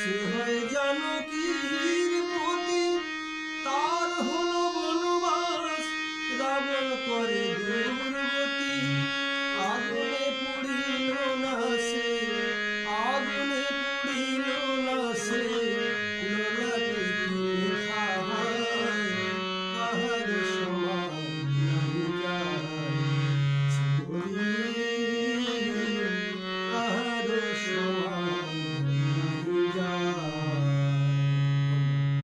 সে হয় জানকীর তার হলো বনবাস রাবণ করে দুর্গতি। আগুনে